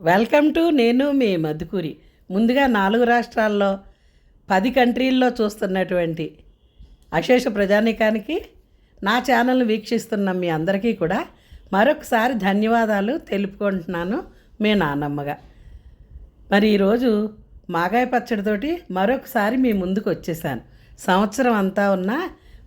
Welcome to నేను మీ మధుకూరి. ముందుగా నాలుగు రాష్ట్రాల్లో పది కంట్రీల్లో చూస్తున్నటువంటి అశేష ప్రజానీకానికి నా ఛానల్ని వీక్షిస్తున్న మీ అందరికీ కూడా మరొకసారి ధన్యవాదాలు తెలుపుకుంటున్నాను మీ నాన్నమ్మగా మరి ఈరోజు మాగాయ పచ్చడితోటి మరొకసారి మీ ముందుకు వచ్చేసాను. సంవత్సరం అంతా ఉన్న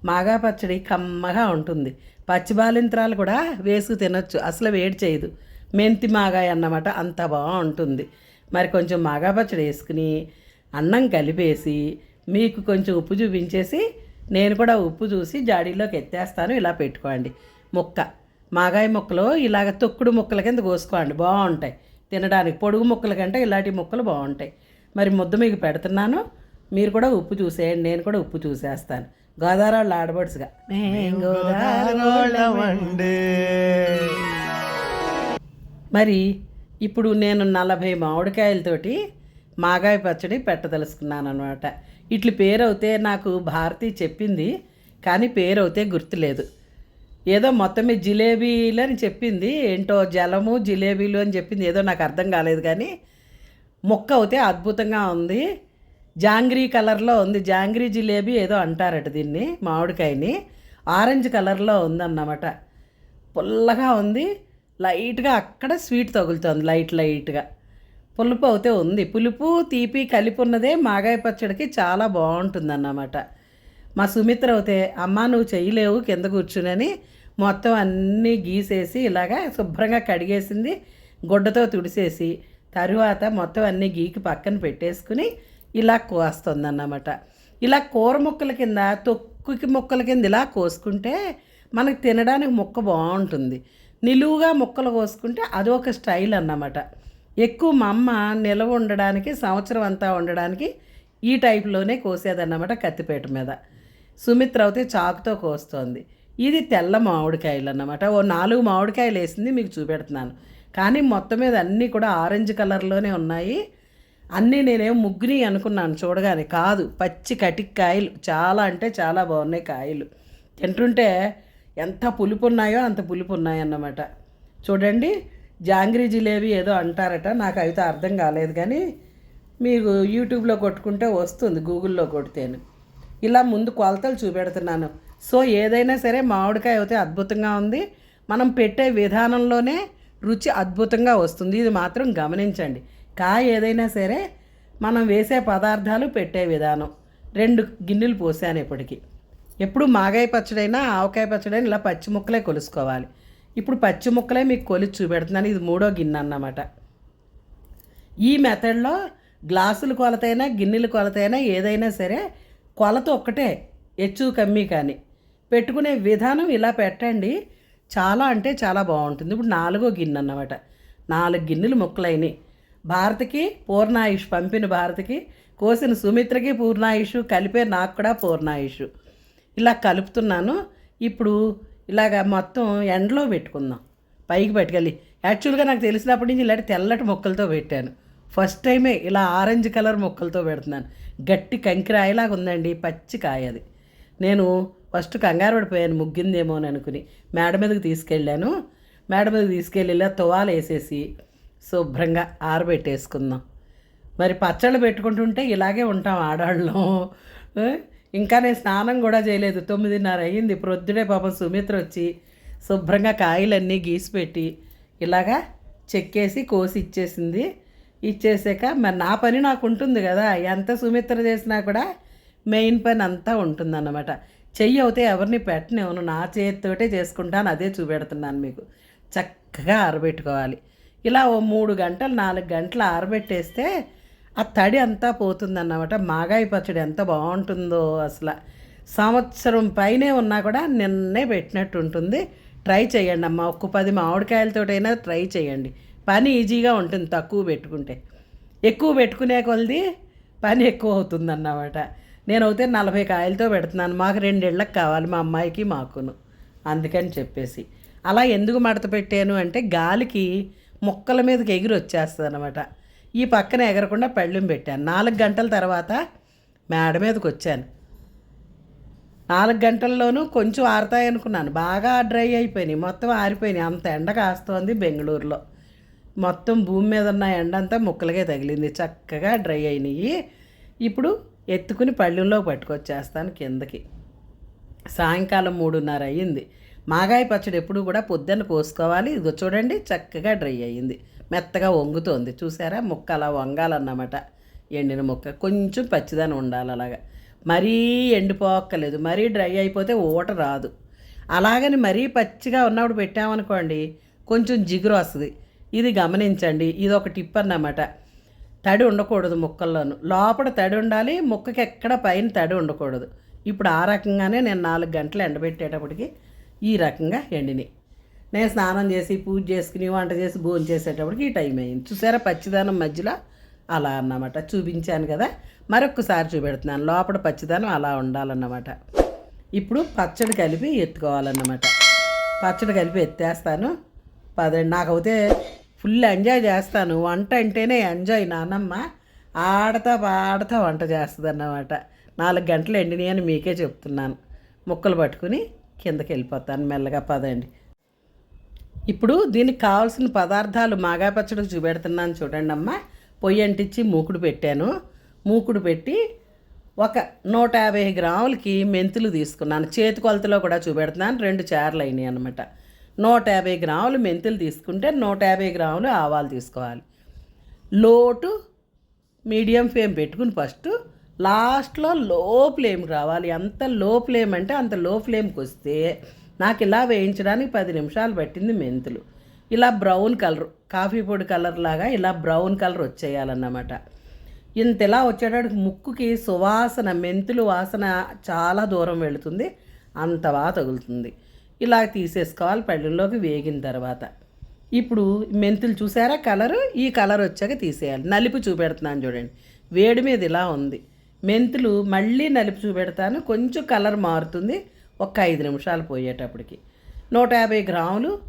మాగాయ పచ్చడి కమ్మగా ఉంటుంది. పచ్చి బాలింత్రాలు కూడా వేసుకు తినొచ్చు. అసలు వేడి చేయదు. మెంతి మాగాయ అన్నమాట అంత బాగుంటుంది. మరి కొంచెం మాగా పచ్చడి వేసుకుని అన్నం కలిపేసి మీకు కొంచెం ఉప్పు చూపించేసి నేను కూడా ఉప్పు చూసి జాడీలోకి ఎత్తేస్తాను. ఇలా పెట్టుకోండి. ముక్క. మాగాయ ముక్కలు ఇలాగ తొక్కుడు ముక్కల కింద కోసుకోండి. బాగుంటాయి. తినడానికి పొడుగు ముక్కల కంటే ఇలాంటి ముక్కలు బాగుంటాయి. మరి ముద్ద మీకు పెడుతున్నాను. మీరు కూడా ఉప్పు చూసేయండి. నేను కూడా ఉప్పు చూసేస్తాను. గోదావరి వాళ్ళు ఆడబడుసుగా మరి ఇప్పుడు నేను నలభై మామిడికాయలతోటి మాగాయ పచ్చడి పెట్టదలుచుకున్నాను అనమాట ఇట్ల పేరవుతే నాకు భారతి చెప్పింది కానీ పేరవుతే గుర్తులేదు. ఏదో మొత్తం మీద జిలేబీలు అని చెప్పింది ఏంటో జలము జిలేబీలు అని చెప్పింది ఏదో నాకు అర్థం కాలేదు కానీ మొక్క అవుతే అద్భుతంగా ఉంది. జాంగ్రీ కలర్లో ఉంది. జాంగ్రీ జిలేబీ ఏదో అంటారట దీన్ని మామిడికాయని. ఆరెంజ్ కలర్లో ఉందన్నమాట. పుల్లగా ఉంది. లైట్గా అక్కడ స్వీట్ తగులుతుంది లైట్ లైట్గా. పులుపు అయితే ఉంది. పులుపు తీపి కలిపి ఉన్నదే మాగాయ పచ్చడికి చాలా బాగుంటుంది అన్నమాట మా సుమిత్ర అయితే అమ్మ నువ్వు చేయలేవు కింద కూర్చునని మొత్తం అన్నీ గీసేసి ఇలాగా శుభ్రంగా కడిగేసింది గుడ్డతో తుడిసేసి తరువాత మొత్తం అన్నీ గీకి పక్కన పెట్టేసుకుని ఇలా కోస్తుంది అన్నమాట ఇలా కూర ముక్కల కింద తొక్కుకి ముక్కల కింద ఇలా కోసుకుంటే మనకు తినడానికి ముక్క బాగుంటుంది. నిలువుగా ముక్కలు కోసుకుంటే అది ఒక స్టైల్ అన్నమాట. ఎక్కువ మా అమ్మ నిలవ ఉండడానికి సంవత్సరం అంతా ఉండడానికి ఈ టైప్లోనే కోసేదన్నమాట కత్తిపేట మీద. సుమిత్ర అయితే చాకుతో కోస్తోంది. ఇది తెల్ల మామిడికాయలు అన్నమాట. ఓ నాలుగు మామిడికాయలు వేసింది మీకు చూపెడుతున్నాను. కానీ మొత్తం మీద అన్నీ కూడా ఆరెంజ్ కలర్లోనే ఉన్నాయి. అన్నీ నేనేం ముగ్గుని అనుకున్నాను చూడగానే. కాదు పచ్చి కటిక్కాయలు. చాలా అంటే చాలా బాగున్నాయి కాయలు. తింటుంటే ఎంత పులుపు ఉన్నాయో అంత పులుపు ఉన్నాయన్నమాట చూడండి జాంగ్రీ జిలేబీ ఏదో అంటారట నాకు అయితే అర్థం కాలేదు కానీ మీకు యూట్యూబ్లో కొట్టుకుంటే వస్తుంది గూగుల్లో కొడితేను. ఇలా ముందు కొలతలు చూపెడుతున్నాను. సో ఏదైనా సరే మామిడికాయ అయితే అద్భుతంగా ఉంది. మనం పెట్టే విధానంలోనే రుచి అద్భుతంగా వస్తుంది. ఇది మాత్రం గమనించండి. కాయ ఏదైనా సరే మనం వేసే పదార్థాలు పెట్టే విధానం. రెండు గిన్నెలు పోసాను ఇప్పటికి. ఎప్పుడు మాగాయ పచ్చడైనా ఆవకాయ పచ్చడైనా ఇలా పచ్చి ముక్కలే కొలుసుకోవాలి. ఇప్పుడు పచ్చి ముక్కలే మీకు కొలిచి చూపెడుతున్నాను. ఇది మూడో గిన్నె అన్నమాట. ఈ మెథడ్లో గ్లాసులు కొలతైనా గిన్నెలు కొలతైనా ఏదైనా సరే కొలత ఒక్కటే హెచ్చు కమ్మి కానీ. పెట్టుకునే విధానం ఇలా పెట్టండి. చాలా అంటే చాలా బాగుంటుంది. ఇప్పుడు నాలుగో గిన్నె అన్నమాట. నాలుగు గిన్నెలు ముక్కలైనవి భారతికి పూర్ణాయుష్ పంపిన భారతికి కోసిన సుమిత్రకి పూర్ణాయుష్ కలిపే నాకు కూడా పూర్ణాయుష్. ఇలా కలుపుతున్నాను. ఇప్పుడు ఇలాగ మొత్తం ఎండలో పెట్టుకుందాం. పైకి పట్టుకెళ్ళి. యాక్చువల్గా నాకు తెలిసినప్పటి నుంచి ఇలాంటి తెల్లటి మొక్కలతో పెట్టాను. ఫస్ట్ టైమే ఇలా ఆరెంజ్ కలర్ మొక్కలతో పెడుతున్నాను. గట్టి కంకిరాయలాగా ఉందండి. పచ్చి కాయ అది. నేను ఫస్ట్ కంగారు పడిపోయాను. ముగ్గిందేమో అని అనుకుని మేడ మీదకి తీసుకెళ్ళాను. మేడ మీదకి తీసుకెళ్ళి ఇలా తువాలు వేసేసి శుభ్రంగా ఆరబెట్టేసుకుందాం. మరి పచ్చళ్ళు పెట్టుకుంటుంటే ఇలాగే ఉంటాం ఆడవాళ్ళం ఇంకా నేను స్నానం కూడా చేయలేదు. తొమ్మిదిన్నర అయ్యింది. ప్రొద్దుడే పాపం సుమిత్ర వచ్చి శుభ్రంగా కాయలన్నీ గీసి పెట్టి ఇలాగా చెక్కేసి కోసి ఇచ్చేసింది. ఇచ్చేసాక మరి నా పని నాకు ఉంటుంది కదా. ఎంత సుమిత్ర చేసినా కూడా మెయిన్ పని అంతా ఉంటుందన్నమాట. చెయ్యి అవుతే ఎవరిని పెట్టనివ్వను నా చేతితోటే చేసుకుంటాను. అదే చూపెడుతున్నాను మీకు. చక్కగా ఆరబెట్టుకోవాలి. ఇలా ఓ మూడు గంటలు నాలుగు గంటలు ఆరబెట్టేస్తే ఆ తడి అంతా పోతుందన్నమాట. మాగాయ పచ్చడి ఎంత బాగుంటుందో అసలు. సంవత్సరం పైనే ఉన్నా కూడా నిన్నే పెట్టినట్టు ఉంటుంది. ట్రై చేయండి అమ్మ. ఒక్క పది మామిడికాయలతోటైనా ట్రై చేయండి. పని ఈజీగా ఉంటుంది తక్కువ పెట్టుకుంటే. ఎక్కువ పెట్టుకునే కొలది పని ఎక్కువ అవుతుందన్నమాట. నేను అయితే నలభై కాయలతో పెడుతున్నాను. మాకు రెండేళ్ళకి కావాలి మా అమ్మాయికి మాకును. అందుకని చెప్పేసి. అలా ఎందుకు మడత పెట్టాను అంటే గాలికి మొక్కల మీదకి ఎగిరి వచ్చేస్తుంది అనమాట ఈ పక్కన ఎగరకుండా పెళ్ళం పెట్టాను. నాలుగు గంటల తర్వాత మేడ మీదకి వచ్చాను. నాలుగు గంటల్లోనూ కొంచెం ఆరుతాయనుకున్నాను బాగా డ్రై అయిపోయినాయి. మొత్తం ఆరిపోయినాయి. అంత ఎండ కాస్తోంది బెంగళూరులో. మొత్తం భూమి మీద ఉన్న ఎండ అంతా ముక్కలకే తగిలింది. చక్కగా డ్రై అయినాయి. ఇప్పుడు ఎత్తుకుని పళ్ళెంలో పట్టుకొచ్చేస్తాను కిందకి. సాయంకాలం మూడున్నర అయ్యింది. మాగాయ పచ్చడి ఎప్పుడు కూడా పొద్దున్న కోసుకోవాలి ఇదిగో చూడండి చక్కగా డ్రై అయ్యింది. మెత్తగా వంగుతోంది. చూసారా? ముక్క అలా వంగాలన్నమాట ఎండిన ముక్క. కొంచెం పచ్చిదనం ఉండాలి అలాగా. మరీ ఎండిపోక్కలేదు మరీ డ్రై అయిపోతే ఊట రాదు. అలాగని మరీ పచ్చిగా ఉన్నప్పుడు పెట్టామనుకోండి కొంచెం జిగురు వస్తుంది. ఇది గమనించండి. ఇది ఒక టిప్ అన్నమాట. తడి ఉండకూడదు ముక్కల్లోనూ. లోపల తడి ఉండాలి ముక్కకి ఎక్కడ పైన తడి ఉండకూడదు. ఇప్పుడు ఆ రకంగానే నేను నాలుగు గంటలు ఎండబెట్టేటప్పటికి ఈ రకంగా ఎండినాయి. నేను స్నానం చేసి పూజ చేసుకుని వంట చేసి భోజనం చేసేటప్పటికి ఈ టైం అయింది. చూసారా పచ్చిదానం మధ్యలో అలా అన్నమాట. చూపించాను కదా మరొకసారి చూపెడుతున్నాను. లోపల పచ్చిదానం అలా ఉండాలన్నమాట. ఇప్పుడు పచ్చడి కలిపి ఎత్తుకోవాలన్నమాట. పచ్చడి కలిపి ఎత్తేస్తాను. పదండి నాకైతే ఫుల్ ఎంజాయ్ చేస్తాను. వంట అంటేనే ఎంజాయ్ నానమ్మ. ఆడతా పాడతా వంట చేస్తుంది అన్నమాట నాలుగు గంటలు ఎండినాయి అని మీకే చెప్తున్నాను. ముక్కలు పట్టుకుని కిందకి వెళ్ళిపోతాను మెల్లగా. పదండి. ఇప్పుడు దీనికి కావాల్సిన పదార్థాలు మాగా చూపెడుతున్నాను చూడండి అమ్మ. పొయ్యి అంటించి మూకుడు పెట్టాను. మూకుడు పెట్టి ఒక నూట యాభై గ్రాములకి మెంతులు తీసుకున్నాను. చేతి కొలతలో కూడా చూపెడుతున్నాను. రెండు చార్లు అయినాయి అనమాట నూట యాభై గ్రాములు మెంతులు తీసుకుంటే నూట యాభై గ్రాములు ఆవాలు తీసుకోవాలి. లోటు మీడియం ఫ్లేమ్ పెట్టుకుని ఫస్ట్ లాస్ట్లో లో ఫ్లేమ్ రావాలి. ఎంత లో ఫ్లేమ్ అంటే అంత లో ఫ్లేమ్కి వస్తే నాకు ఇలా వేయించడానికి పది నిమిషాలు పట్టింది మెంతులు. ఇలా బ్రౌన్ కలర్ కాఫీ పొడి కలర్ లాగా ఇలా బ్రౌన్ కలర్ వచ్చేయాలన్నమాట. ఇంత ఇలా వచ్చేటప్పుడు ముక్కుకి సువాసన మెంతులు వాసన చాలా దూరం వెళుతుంది అంత బాగా తగులుతుంది. ఇలా తీసేసుకోవాలి పళ్ళెంలోకి వేగిన తర్వాత. ఇప్పుడు మెంతులు చూసారా కలరు? ఈ కలర్ వచ్చాక తీసేయాలి. నలుపు చూపెడుతున్నాను చూడండి. వేడి మీద ఇలా ఉంది. మెంతులు మళ్ళీ నలుపు చూపెడతాను. కొంచెం కలర్ మారుతుంది. ఒక ఐదు నిమిషాలు పోయేటప్పటికి. నూట యాభై గ్రాములు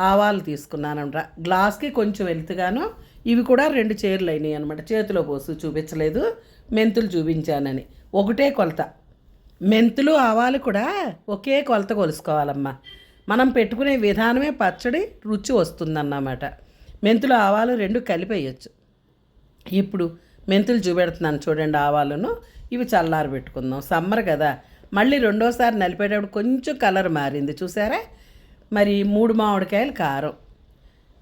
ఆవాలు తీసుకున్నానంట గ్లాస్కి కొంచెం వెళ్తుగాను ఇవి కూడా రెండు చీరలు అయినాయి అనమాట చేతిలో పోసి చూపించలేదు మెంతులు చూపించానని. ఒకటే కొలత. మెంతులు ఆవాలు కూడా ఒకే కొలత కొలుసుకోవాలమ్మా. మనం పెట్టుకునే విధానమే పచ్చడి రుచి వస్తుందన్నమాట. మెంతులు ఆవాలు రెండు కలిపేయచ్చు. ఇప్పుడు మెంతులు చూపెడుతున్నాను చూడండి ఆవాలను. ఇవి చల్లారి పెట్టుకుందాం సమ్మర్ కదా. మళ్ళీ రెండోసారి నలిపేటప్పుడు కొంచెం కలర్ మారింది చూసారా? మరి మూడు మామిడికాయలు కారం.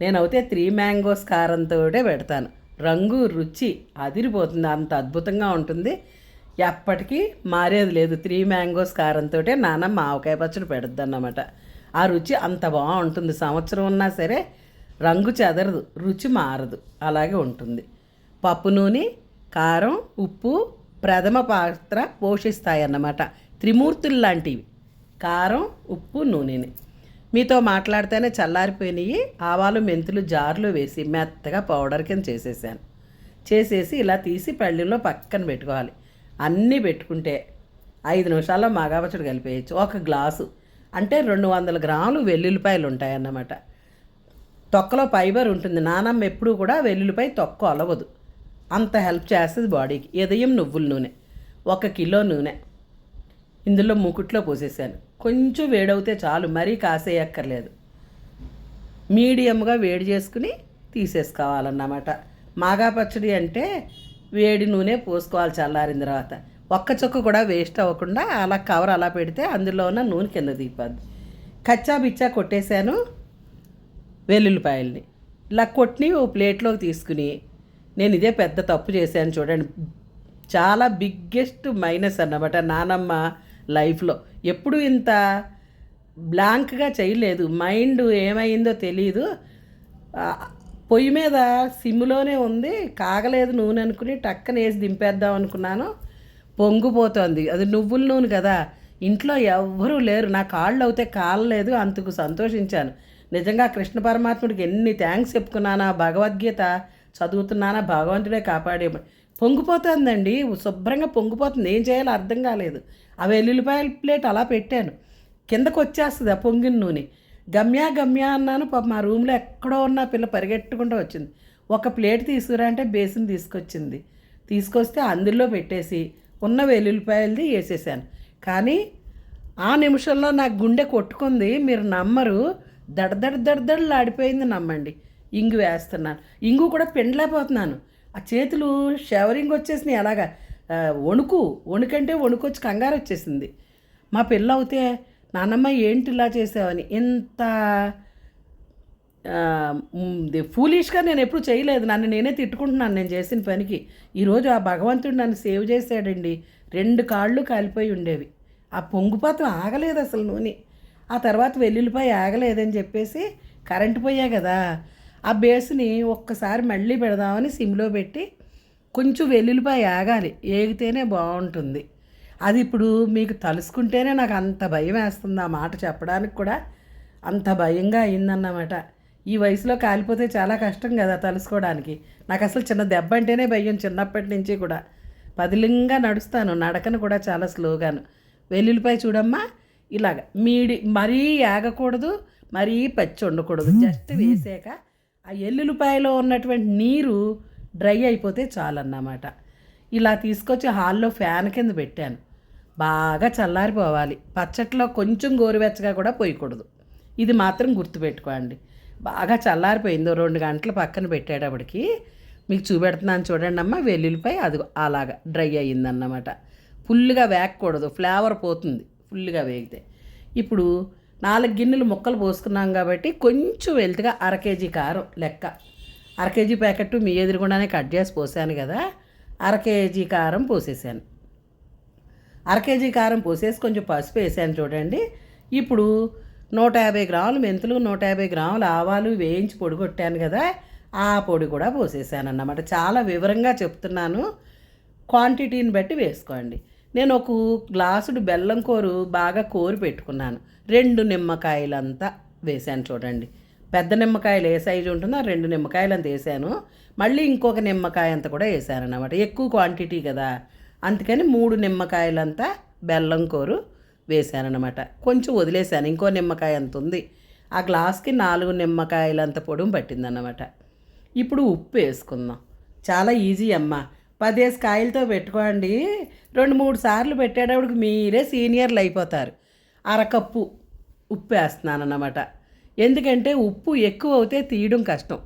నేనైతే త్రీ మ్యాంగోస్ కారంతో పెడతాను. రంగు రుచి అదిరిపోతుంది అంత అద్భుతంగా ఉంటుంది. ఎప్పటికీ మారేది లేదు త్రీ మ్యాంగోస్ కారంతో నాన్న మావకాయ పచ్చడి పెడద్దు అన్నమాట ఆ రుచి అంత బాగుంటుంది సంవత్సరం ఉన్నా సరే రంగు చెదరదు రుచి మారదు అలాగే ఉంటుంది. పప్పు నూనె కారం ఉప్పు ప్రథమ పాత్ర పోషిస్తాయన్నమాట. త్రిమూర్తులు లాంటివి. కారం ఉప్పు నూనెని. మీతో మాట్లాడితేనే చల్లారిపోయినాయి. ఆవాలు మెంతులు జార్లు వేసి మెత్తగా పౌడర్ కింద చేసేసాను. చేసేసి ఇలా తీసి పళ్ళెంలో పక్కన పెట్టుకోవాలి. అన్నీ పెట్టుకుంటే ఐదు నిమిషాల్లో మగాపచ్చడి కలిపేయచ్చు. ఒక గ్లాసు. అంటే రెండు వందల గ్రాములు వెల్లుల్లిపాయలు ఉంటాయన్నమాట. తొక్కలో ఫైబర్ ఉంటుంది. నానమ్మ ఎప్పుడూ కూడా వెల్లుల్లిపాయ తొక్క అలవదు. అంత హెల్ప్ చేస్తుంది బాడీకి. ఇదయం నువ్వుల నూనె. ఒక కిలో నూనె. ఇందులో మూకుట్లో పోసేసాను కొంచెం వేడవుతే చాలు మరీ కాసేయక్కర్లేదు. మీడియంగా వేడి చేసుకుని తీసేసుకోవాలన్నమాట. మాగా పచ్చడి అంటే వేడి నూనె పోసుకోవాలి చల్లారిన తర్వాత. ఒక్క చుక్క కూడా వేస్ట్ అవ్వకుండా అలా కవర్ అలా పెడితే అందులో ఉన్న నూనె కింద దీపద్ది కచ్చా బిచ్చా కొట్టేశాను వెల్లుల్లిపాయల్ని. ఇలా కొట్టిని ఓ ప్లేట్లోకి తీసుకుని నేను ఇదే పెద్ద తప్పు చేశాను చూడండి. చాలా బిగ్గెస్ట్ మైనస్ అన్నమాట. నానమ్మ లైఫ్లో. ఎప్పుడు ఇంత బ్లాంక్గా చేయలేదు. మైండ్ ఏమైందో తెలియదు పొయ్యి మీద సిమ్లోనే ఉంది. కాగలేదు నూనె అనుకుని టక్కన వేసి దింపేద్దాం అనుకున్నాను. పొంగిపోతోంది. అది నువ్వుల నూనె కదా. ఇంట్లో ఎవ్వరూ లేరు. నా కాళ్ళు అవుతే కాలలేదు. అందుకు సంతోషించాను. నిజంగా కృష్ణ పరమాత్ముడికి ఎన్ని థ్యాంక్స్ చెప్పుకున్నానా? భగవద్గీత చదువుతున్నానా? భగవంతుడే కాపాడే పొంగిపోతుందండి. శుభ్రంగా పొంగిపోతుంది. ఏం చేయాలో అర్థం కాలేదు. ఆ వెల్లుల్లిపాయల ప్లేట్ అలా పెట్టాను. కిందకు వచ్చేస్తుంది ఆ పొంగిన నూనె. గమ్యా గమ్యా అన్నాను పాప మా రూమ్లో ఎక్కడో ఉన్న పిల్ల పరిగెట్టుకుంటూ వచ్చింది. ఒక ప్లేట్ తీసుకురా అంటే బేసిన్ తీసుకొచ్చింది. తీసుకొస్తే అందులో పెట్టేసి ఉన్న వెల్లుల్లిపాయలది వేసేసాను. కానీ ఆ నిమిషంలో నా గుండె కొట్టుకుంది. మీరు నమ్మరు. దడదడ దడదడలు ఆడిపోయింది నమ్మండి. ఇంగు వేస్తున్నాను. ఇంగు కూడా పిండలేకపోతున్నాను. ఆ చేతులు షవరింగ్ వచ్చేసినాయి అలాగా. వణుకు వణుకంటే వణుకు వచ్చి కంగారు వచ్చేసింది. మా పిల్ల అవుతే నాన్నమ్మ ఏంటి ఇలా చేసావని? ఇంత ఫూలిష్గా నేను ఎప్పుడు చేయలేదు. నన్ను నేనే తిట్టుకుంటున్నాను నేను చేసిన పనికి. ఈరోజు ఆ భగవంతుడు నన్ను సేవ్ చేశాడండి. రెండు కాళ్ళు కాలిపోయి ఉండేవి. ఆ పొంగుపాతం ఆగలేదు అసలు నూనె. ఆ తర్వాత వెల్లుల్లిపాయ ఆగలేదని చెప్పేసి కరెంటు పోయా కదా. ఆ బేస్ని ఒక్కసారి మళ్ళీ పెడదామని సిమ్లో పెట్టి కొంచెం వెల్లుల్లిపాయ ఆగాలి ఏగితేనే బాగుంటుంది. అది ఇప్పుడు మీకు తలుసుకుంటేనే నాకు అంత భయం వేస్తుంది ఆ మాట చెప్పడానికి కూడా. అంత భయంగా అయిందన్నమాట. ఈ వయసులో కాలిపోతే చాలా కష్టం కదా తలుసుకోవడానికి. నాకు అసలు చిన్న దెబ్బ అంటేనే భయం చిన్నప్పటి నుంచి కూడా. పదిలింగా నడుస్తాను. నడకను కూడా చాలా స్లోగాను. వెల్లుల్లిపాయ చూడమ్మా. ఇలాగ. మీడి మరీ ఆగకూడదు మరీ పచ్చి ఉండకూడదు. జస్ట్ వేసాక ఆ ఎల్లుల్లిపాయలో ఉన్నటువంటి నీరు డ్రై అయిపోతే చాలన్నమాట. ఇలా తీసుకొచ్చి హాల్లో ఫ్యాన్ కింద పెట్టాను. బాగా చల్లారిపోవాలి. పచ్చట్లో కొంచెం గోరువెచ్చగా కూడా పోయకూడదు. ఇది మాత్రం గుర్తుపెట్టుకోండి బాగా చల్లారిపోయిందో రెండు గంటలు పక్కన పెట్టేటప్పటికి మీకు చూపెడుతున్నాను చూడండి అమ్మ వెల్లుల్లిపై అది అలాగా డ్రై అయ్యిందన్నమాట. ఫుల్గా వేగకూడదు ఫ్లేవర్ పోతుంది ఫుల్గా వేగితే. ఇప్పుడు నాలుగు గిన్నెలు ముక్కలు పోసుకున్నాం కాబట్టి కొంచెం వెళ్తుగా అర కేజీ కారం లెక్క. అర కేజీ ప్యాకెట్ మీ ఎదురుగుండానే కట్ చేసి పోసాను కదా. అర కేజీ కారం పోసేసాను. అర కేజీ కారం పోసేసి కొంచెం పసుపు వేసాను చూడండి. ఇప్పుడు నూట యాభై గ్రాములు మెంతులు నూట యాభై గ్రాములు ఆవాలు వేయించి పొడి కొట్టాను కదా. ఆ పొడి కూడా పోసేసాను అన్నమాట చాలా వివరంగా చెప్తున్నాను. క్వాంటిటీని బట్టి వేసుకోండి. నేను ఒక గ్లాసుడు బెల్లం కోరు బాగా కోరి పెట్టుకున్నాను. రెండు నిమ్మకాయలంతా వేసాను చూడండి. పెద్ద నిమ్మకాయలు ఏ సైజు ఉంటుందో ఆ రెండు నిమ్మకాయలు అంత వేసాను. మళ్ళీ ఇంకొక నిమ్మకాయ అంత కూడా వేసాను అన్నమాట ఎక్కువ క్వాంటిటీ కదా. అందుకని మూడు నిమ్మకాయలంతా బెల్లం కూరు వేసానన్నమాట కొంచెం వదిలేసాను. ఇంకో నిమ్మకాయ అంత ఉంది. ఆ గ్లాస్కి నాలుగు నిమ్మకాయలంత పొడుము పట్టిందన్నమాట. ఇప్పుడు ఉప్పు వేసుకుందాం. చాలా ఈజీ అమ్మ. పదేసి కాయలతో పెట్టుకోండి. రెండు మూడు సార్లు పెట్టేటప్పటికి మీరే సీనియర్లు అయిపోతారు. అరకప్పు ఉప్పు వేస్తున్నాను అన్నమాట ఎందుకంటే ఉప్పు ఎక్కువ అవుతే తీయడం కష్టం.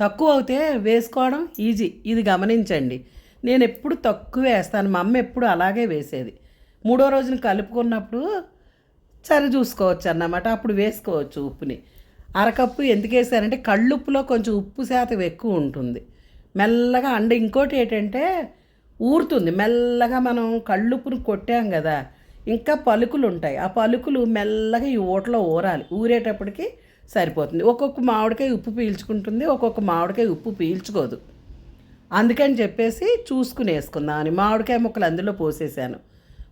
తక్కువ అవుతే వేసుకోవడం ఈజీ. ఇది గమనించండి. నేను ఎప్పుడు తక్కువ వేస్తాను. మా అమ్మ ఎప్పుడు అలాగే వేసేది. మూడో రోజున కలుపుకున్నప్పుడు సరి చూసుకోవచ్చు అన్నమాట అప్పుడు వేసుకోవచ్చు ఉప్పుని. అరకప్పు ఎందుకు వేసారంటే కళ్ళుప్పులో కొంచెం ఉప్పు శాతం ఎక్కువ ఉంటుంది. మెల్లగా అండ్ ఇంకోటి ఏంటంటే ఊరుతుంది. మెల్లగా మనం కళ్ళుప్పును కొట్టాం కదా. ఇంకా పలుకులు ఉంటాయి ఆ పలుకులు మెల్లగా ఈ ఊటలో ఊరాలి. ఊరేటప్పటికి సరిపోతుంది. ఒక్కొక్క మామిడికాయ ఉప్పు పీల్చుకుంటుంది ఒక్కొక్క మామిడికాయ ఉప్పు పీల్చుకోదు. అందుకని చెప్పేసి చూసుకుని వేసుకుందామని మామిడికాయ ముక్కలు అందులో పోసేసాను.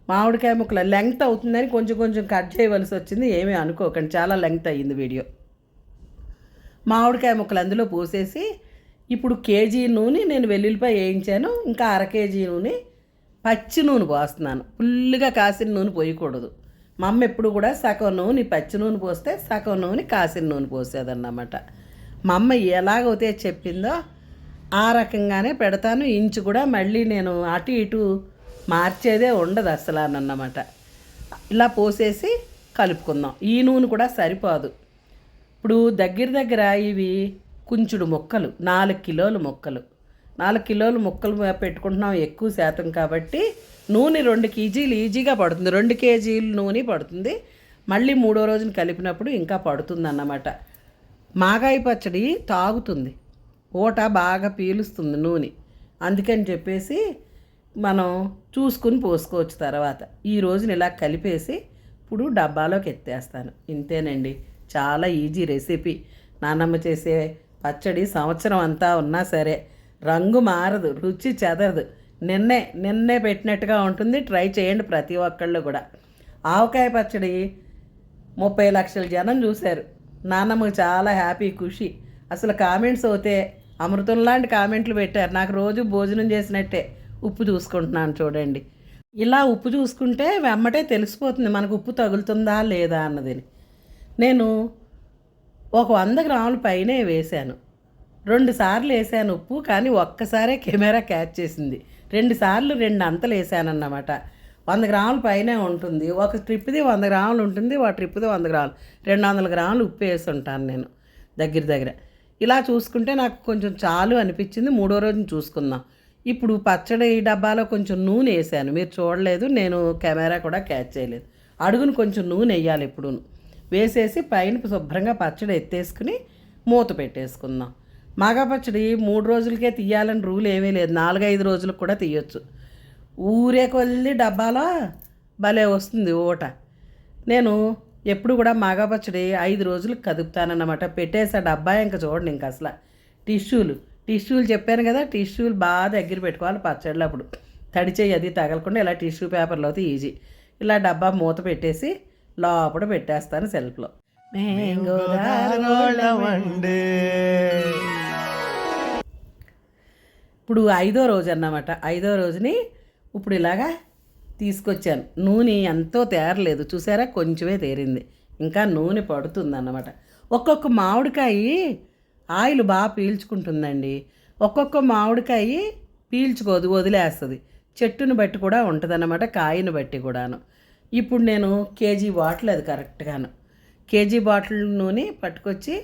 మామిడికాయ ముక్కల లెంగ్త్ అవుతుందని కొంచెం కొంచెం కట్ చేయవలసి వచ్చింది. ఏమీ అనుకోకండి. చాలా లెంగ్త్ అయ్యింది వీడియో. మామిడికాయ ముక్కలు అందులో పోసేసి ఇప్పుడు కేజీ నూనె నేను వెల్లుల్లిపాయ వేయించాను. ఇంకా అర కేజీ నూనె పచ్చి నూనె పోస్తున్నాను. ఫుల్గా కాసిన నూనె పోయకూడదు. మా అమ్మ ఎప్పుడు కూడా సగం నూనె పచ్చి నూనె పోస్తే సగం నూనె కాసిన నూనె పోసేదన్నమాట. మా అమ్మ ఎలాగైతే చెప్పిందో ఆ రకంగానే పెడతాను. ఇంచు కూడా మళ్ళీ నేను అటు ఇటు మార్చేదే ఉండదు అసలు అన్నమాట. ఇలా పోసేసి కలుపుకుందాం. ఈ నూనె కూడా సరిపోదు. ఇప్పుడు దగ్గర దగ్గర ఇవి కుంచుడు మొక్కలు నాలుగు కిలోలు మొక్కలు. నాలుగు కిలోలు ముక్కలు పెట్టుకుంటున్నాం ఎక్కువ శాతం కాబట్టి నూనె రెండు కేజీలు ఈజీగా పడుతుంది. రెండు కేజీలు నూనె పడుతుంది. మళ్ళీ మూడో రోజున కలిపినప్పుడు ఇంకా పడుతుంది అన్నమాట మాగాయి పచ్చడి తాగుతుంది. ఊట బాగా పీలుస్తుంది నూనె. అందుకని చెప్పేసి మనం చూసుకుని పోసుకోవచ్చు తర్వాత. ఈ రోజున ఇలా కలిపేసి ఇప్పుడు డబ్బాలోకి ఎత్తేస్తాను. ఇంతేనండి. చాలా ఈజీ రెసిపీ. నాన్నమ్మ చేసే పచ్చడి సంవత్సరం అంతా ఉన్నా సరే రంగు మారదు రుచి చెదరదు. నిన్నే నిన్నే పెట్టినట్టుగా ఉంటుంది. ట్రై చేయండి ప్రతి ఒక్కళ్ళు కూడా. ఆవకాయ పచ్చడి ముప్పై లక్షల జనం చూశారు. నాన్నమ్మకు చాలా హ్యాపీ ఖుషి. అసలు కామెంట్స్ అవుతే అమృతం లాంటి కామెంట్లు పెట్టారు. నాకు రోజు భోజనం చేసినట్టే ఉప్పు చూసుకుంటున్నాను చూడండి. ఇలా ఉప్పు చూసుకుంటే వెమ్మటే తెలిసిపోతుంది మనకు ఉప్పు తగులుతుందా లేదా అన్నది. నేను ఒక వంద గ్రాముల పైనే వేశాను. రెండు సార్లు వేసాను ఉప్పు కానీ ఒక్కసారే కెమెరా క్యాచ్ చేసింది. రెండు సార్లు రెండు అంతలు వేసానన్నమాట. వంద గ్రాముల పైనే ఉంటుంది. ఒక ట్రిప్ది వంద గ్రాములు ఉంటుంది ఒక ట్రిప్ది వంద గ్రాములు. రెండు వందల గ్రాములు ఉప్పు వేసి ఉంటాను నేను దగ్గర దగ్గర. ఇలా చూసుకుంటే నాకు కొంచెం చాలు అనిపించింది. మూడో రోజున చూసుకుందాం. ఇప్పుడు పచ్చడి డబ్బాలో కొంచెం నూనె వేసాను. మీరు చూడలేదు నేను కెమెరా కూడా క్యాచ్ చేయలేదు. అడుగును కొంచెం నూనె వేయాలి ఎప్పుడూను వేసేసి పైన శుభ్రంగా పచ్చడి ఎత్తేసుకుని మూత పెట్టేసుకుందాం. మాగా పచ్చడి మూడు రోజులకే తీయాలని రూల్ ఏమీ లేదు. నాలుగైదు రోజులకు కూడా తీయొచ్చు. ఊరే కొద్ది డబ్బాలో భలే వస్తుంది ఊట. నేను ఎప్పుడు కూడా మాగా పచ్చడి ఐదు రోజులకు కదుపుతానన్నమాట. పెట్టేసా డబ్బా ఇంకా చూడండి ఇంక అసలు. టిష్యూలు. టిష్యూలు చెప్పాను కదా టిష్యూలు బాగా దగ్గర పెట్టుకోవాలి పచ్చళ్ళు అప్పుడు. తడిచేయి అది తగలకుండా ఇలా టిష్యూ పేపర్లో అయితే ఈజీ. ఇలా డబ్బా మూత పెట్టేసి లోపల పెట్టేస్తాను సెల్ఫ్లో. మేము ఇప్పుడు ఐదో రోజు అన్నమాట. ఐదో రోజుని ఇప్పుడు ఇలాగా తీసుకొచ్చాను. నూనె ఎంతో తేరలేదు. చూసారా? కొంచెమే తేరింది. ఇంకా నూనె పడుతుంది అన్నమాట ఒక్కొక్క మామిడికాయ ఆయిల్ బాగా పీల్చుకుంటుందండి. ఒక్కొక్క మామిడికాయ పీల్చుకోదు వదిలేస్తుంది. చెట్టుని బట్టి కూడా ఉంటుందన్నమాట కాయను బట్టి కూడాను. ఇప్పుడు నేను కేజీ బాటిల్ అది కరెక్ట్గాను. కేజీ బాటిల్ నూనె పట్టుకొచ్చి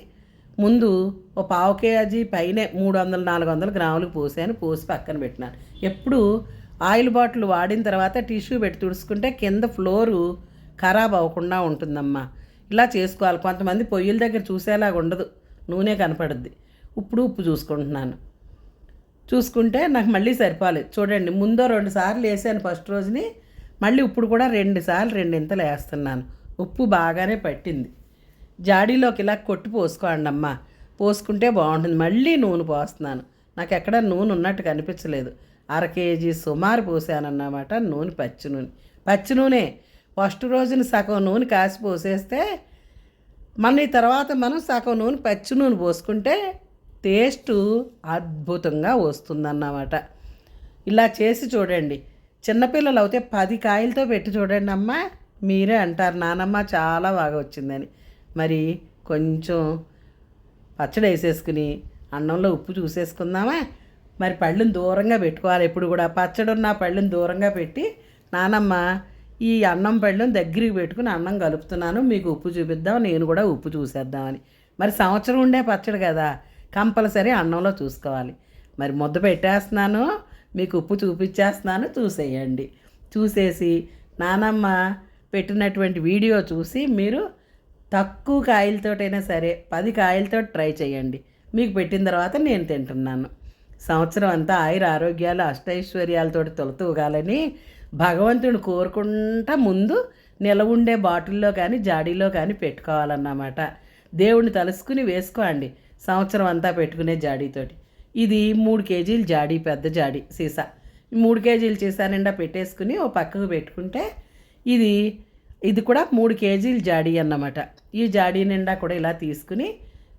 ముందు ఓ పావు కేజీ పైనే మూడు వందలు నాలుగు వందల గ్రాములు పోసాను పోసి పక్కన పెట్టినాను. ఎప్పుడు ఆయిల్ బాటిల్ వాడిన తర్వాత టిష్యూ పెట్టి తుడుచుకుంటే కింద ఫ్లోరు ఖరాబ్ అవ్వకుండా ఉంటుందమ్మా. ఇలా చేసుకోవాలి. కొంతమంది పొయ్యిల దగ్గర చూసేలాగా ఉండదు. నూనె కనపడుద్ది. ఇప్పుడు ఉప్పు చూసుకుంటున్నాను. చూసుకుంటే నాకు మళ్ళీ సరిపోలేదు చూడండి ముందో రెండు సార్లు వేసాను ఫస్ట్ రోజుని. మళ్ళీ ఇప్పుడు కూడా రెండు సార్లు రెండింతలు వేస్తున్నాను. ఉప్పు బాగానే పట్టింది. జాడీలోకి ఇలా కొట్టి పోసుకోండి అమ్మ. పోసుకుంటే బాగుంటుంది. మళ్ళీ నూనె పోస్తున్నాను. నాకు ఎక్కడ నూనె ఉన్నట్టు కనిపించలేదు. అర కేజీ సుమారు పోసానన్నమాట నూనె పచ్చి నూనె. పచ్చి నూనె. ఫస్ట్ రోజున సగం నూనె కాసి పోసేస్తే మన ఈ తర్వాత మనం సగం నూనె పచ్చి నూనె పోసుకుంటే టేస్ట్ అద్భుతంగా వస్తుందన్నమాట. ఇలా చేసి చూడండి. చిన్నపిల్లలు అయితే పది కాయలతో పెట్టి చూడండి అమ్మ. మీరే అంటారు నానమ్మ చాలా బాగా వచ్చిందని. మరి కొంచెం పచ్చడి వేసేసుకుని అన్నంలో ఉప్పు చూసేసుకుందామా? మరి పళ్ళుని దూరంగా పెట్టుకోవాలి. ఎప్పుడు కూడా పచ్చడి ఉన్న పళ్ళుని దూరంగా పెట్టి నానమ్మ ఈ అన్నం పళ్ళుని దగ్గరికి పెట్టుకుని అన్నం కలుపుతున్నాను. మీకు ఉప్పు చూపిద్దాం నేను కూడా ఉప్పు చూసేద్దామని. మరి సంవత్సరం ఉండే పచ్చడి కదా కంపల్సరీ అన్నంలో చూసుకోవాలి. మరి ముద్ద పెట్టేస్తున్నాను మీకు ఉప్పు చూపించేస్తున్నాను చూసేయండి. చూసేసి నానమ్మ పెట్టినటువంటి వీడియో చూసి మీరు తక్కువ కాయలతోటైనా సరే పది కాయలతో ట్రై చేయండి. మీకు పెట్టిన తర్వాత నేను తింటున్నాను. సంవత్సరం అంతా ఆయుర ఆరోగ్యాలు అష్టైశ్వర్యాలతోటి తొలతూగాలని భగవంతుని కోరుకుంటా ముందు నిల ఉండే బాటిల్లో కానీ జాడీలో కానీ పెట్టుకోవాలన్నమాట. దేవుణ్ణి తలుసుకుని వేసుకోండి సంవత్సరం అంతా పెట్టుకునే జాడీతోటి. ఇది మూడు కేజీలు జాడీ పెద్ద జాడీ సీసా. ఈ మూడు కేజీలు సీసా నిండా పెట్టేసుకుని ఓ పక్కకు పెట్టుకుంటే ఇది ఇది కూడా మూడు కేజీలు జాడీ అన్నమాట. ఈ జాడీ నిండా కూడా ఇలా తీసుకుని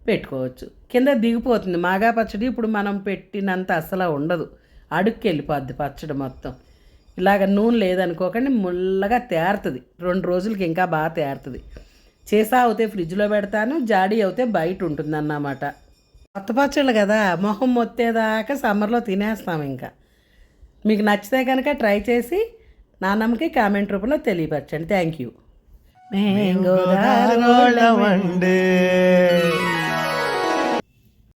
పెట్టుకోవచ్చు. కింద దిగిపోతుంది. మాగా పచ్చడి ఇప్పుడు మనం పెట్టినంత అసలు ఉండదు. అడుక్కి వెళ్ళిపోద్ది పచ్చడి మొత్తం. ఇలాగ నూనె లేదనుకోకండి ముల్లగా తేరుతుంది. రెండు రోజులకి ఇంకా బాగా తేరుతుంది. చేసా అవుతే ఫ్రిడ్జ్లో పెడతాను జాడీ అవుతే బయట ఉంటుంది అన్నమాట కొత్త పచ్చళ్ళు కదా మొహం మొత్తేదాకా సమ్మర్లో తినేస్తాం ఇంకా. మీకు నచ్చితే కనుక ట్రై చేసి నాన్నమ్మకి కామెంట్ రూపంలో తెలియపరచండి. Thank you గోళమండే